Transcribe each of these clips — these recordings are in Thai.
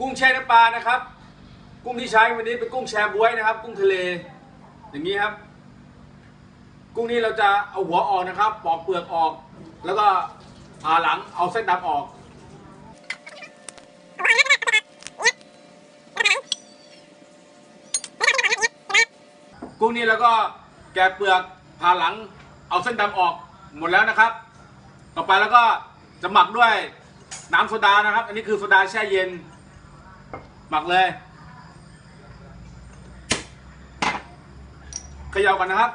กุ้งแช่น้ำปลานะครับ กุ้งที่ใช้วันนี้เป็นกุ้งแช่บ๊วยนะครับ กุ้งทะเล อย่างนี้ครับ กุ้งนี้เราจะเอาหัวออกนะครับ ปอกเปลือกออก แล้วก็ผ่าหลังเอาเส้นดำออกกุ้งนี้แล้วก็แกะเปลือกผ่าหลัง เอาเส้นดำออกหมดแล้วนะครับ ต่อไปแล้วก็จะหมักด้วยน้ำโซดานะครับ อันนี้คือโซดาแช่เย็น หมักเลยเขย่ากันนะครับ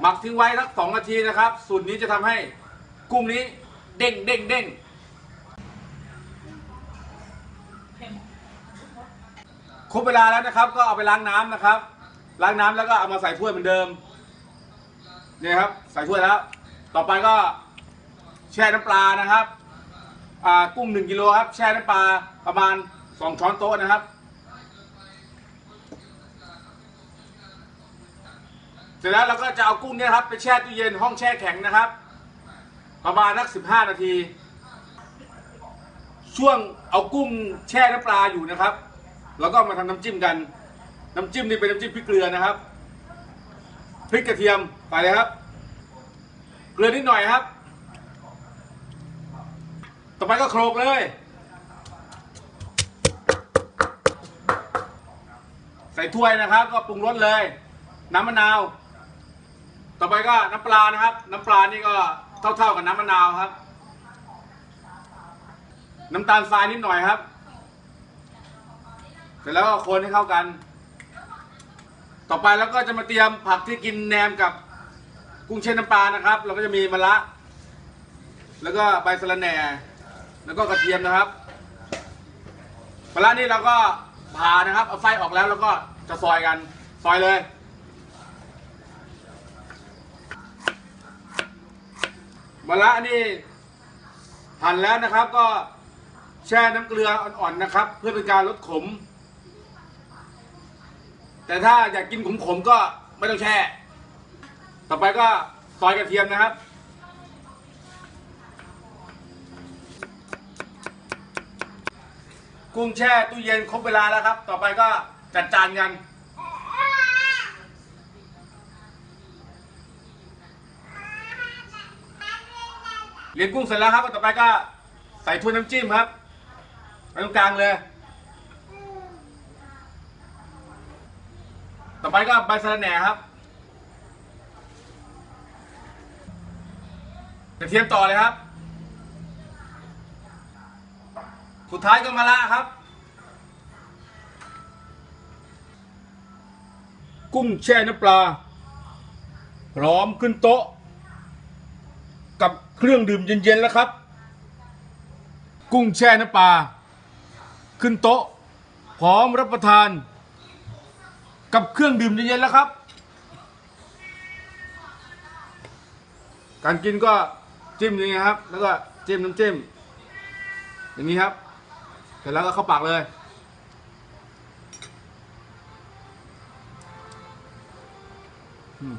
หมักทิ้งไว้สักสองนาทีนะครับ สูตรนี้จะทำให้กุ้งนี้เด้งเด้งเด้งครบเวลาแล้วนะครับ ก็เอาไปล้างน้ำนะครับ ล้างน้ำแล้วก็เอามาใส่ถ้วยเหมือนเดิมเนี่ยครับ ใส่ถ้วยแล้ว ต่อไปก็แช่น้ำปลานะครับ กุ้งหนึ่งกิโลครับแช่น้ำปลาประมาณสองช้อนโต๊ะนะครับ เสร็จแล้วเราก็จะเอากุ้งเนี่ยครับไปแช่ตู้เย็นห้องแช่แข็งนะครับ ประมาณนักสิบห้านาที ช่วงเอากุ้งแช่น้ำปลาอยู่นะครับ แล้วก็มาทำน้ำจิ้มกัน น้ำจิ้มนี่เป็นน้ำจิ้มพริกเกลือนะครับพริกกระเทียมไปเลยครับ เกลือนิดหน่อยครับ ไปก็โขลกเลย ใส่ถ้วยนะครับ ก็ปรุงรสเลย น้ำมะนาว ต่อไปก็น้ำปลานะครับ น้ำปลานี่ก็เท่าๆกับน้ำมะนาวครับ น้ำตาลทรายนิดหน่อยครับ เสร็จแล้วก็คนให้เข้ากัน ต่อไปแล้วก็จะมาเตรียมผักที่กินแหนมกับกุ้งเช่นน้ำปลานะครับ เราก็จะมีมะระแล้วก็ใบสะระแหน่ แล้วก็กระเทียมนะครับมะระนี่เราก็ผ่านะครับ เอาไส้ออกแล้วแล้วก็จะซอยกัน ซอยเลย มะระนี่หั่นแล้วนะครับก็แช่น้ำเกลืออ่อนๆนะครับ เพื่อเป็นการลดขม แต่ถ้าอยากกินขมๆก็ไม่ต้องแช่ ต่อไปก็ซอยกระเทียมนะครับ กุ้งแช่ตู้เย็นครบเวลาแล้วครับ ต่อไปก็จัดจานกันเรียนกุ้งเสร็จแล้วครับ ต่อไปก็ใส่ถ้วยน้ำจิ้มครับไปตรงกลางเลย ต่อไปก็ใบสะระแหน่ครับกระเทียมต่อเลยครับ สุดท้ายก็มะระครับ กุ้งแช่น้ำปลา พร้อมขึ้นโต๊ะ กับเครื่องดื่มเย็นๆแล้วครับ กุ้งแช่น้ำปลา ขึ้นโต๊ะ พร้อมรับประทาน กับเครื่องดื่มเย็นๆแล้วครับ การกินก็จิ้มอย่างนี้ครับ แล้วก็จิ้มน้ำจิ้มอย่างนี้ครับ เสร็จแล้วก็เข้าปากเลย อืม